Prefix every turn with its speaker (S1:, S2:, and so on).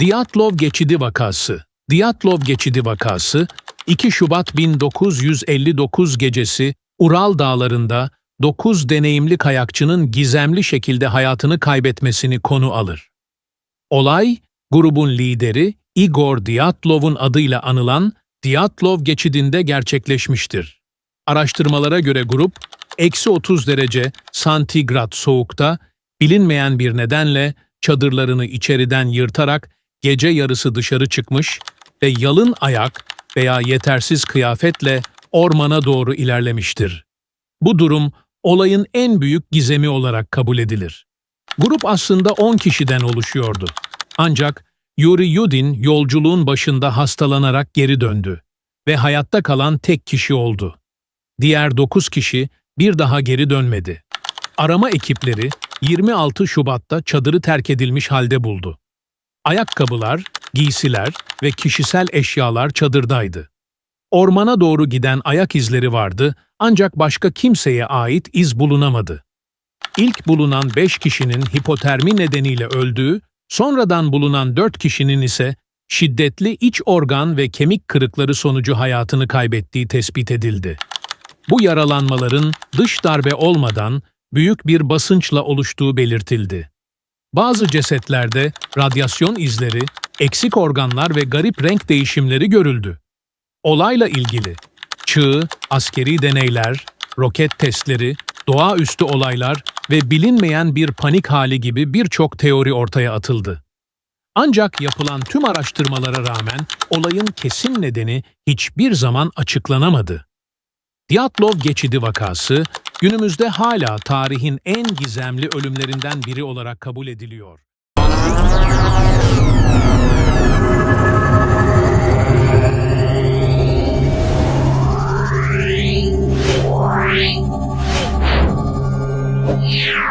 S1: Diatlov Geçidi Vakası Diatlov Geçidi Vakası, 2 Şubat 1959 gecesi Ural Dağları'nda 9 deneyimli kayakçının gizemli şekilde hayatını kaybetmesini konu alır. Olay, grubun lideri Igor Diatlov'un adıyla anılan Diatlov geçidinde gerçekleşmiştir. Araştırmalara göre grup, eksi 30 derece santigrat soğukta bilinmeyen bir nedenle çadırlarını içeriden yırtarak gece yarısı dışarı çıkmış ve yalın ayak veya yetersiz kıyafetle ormana doğru ilerlemiştir. Bu durum olayın en büyük gizemi olarak kabul edilir. Grup aslında 10 kişiden oluşuyordu. Ancak Yuri Yudin yolculuğun başında hastalanarak geri döndü ve hayatta kalan tek kişi oldu. Diğer 9 kişi bir daha geri dönmedi. Arama ekipleri 26 Şubat'ta çadırı terk edilmiş halde buldu. Ayakkabılar, giysiler ve kişisel eşyalar çadırdaydı. Ormana doğru giden ayak izleri vardı ancak başka kimseye ait iz bulunamadı. İlk bulunan 5 kişinin hipotermi nedeniyle öldüğü, sonradan bulunan 4 kişinin ise şiddetli iç organ ve kemik kırıkları sonucu hayatını kaybettiği tespit edildi. Bu yaralanmaların dış darbe olmadan büyük bir basınçla oluştuğu belirtildi. Bazı cesetlerde radyasyon izleri, eksik organlar ve garip renk değişimleri görüldü. Olayla ilgili çığ, askeri deneyler, roket testleri, doğaüstü olaylar ve bilinmeyen bir panik hali gibi birçok teori ortaya atıldı. Ancak yapılan tüm araştırmalara rağmen olayın kesin nedeni hiçbir zaman açıklanamadı. Diatlov geçidi vakası günümüzde hala tarihin en gizemli ölümlerinden biri olarak kabul ediliyor. Yeah.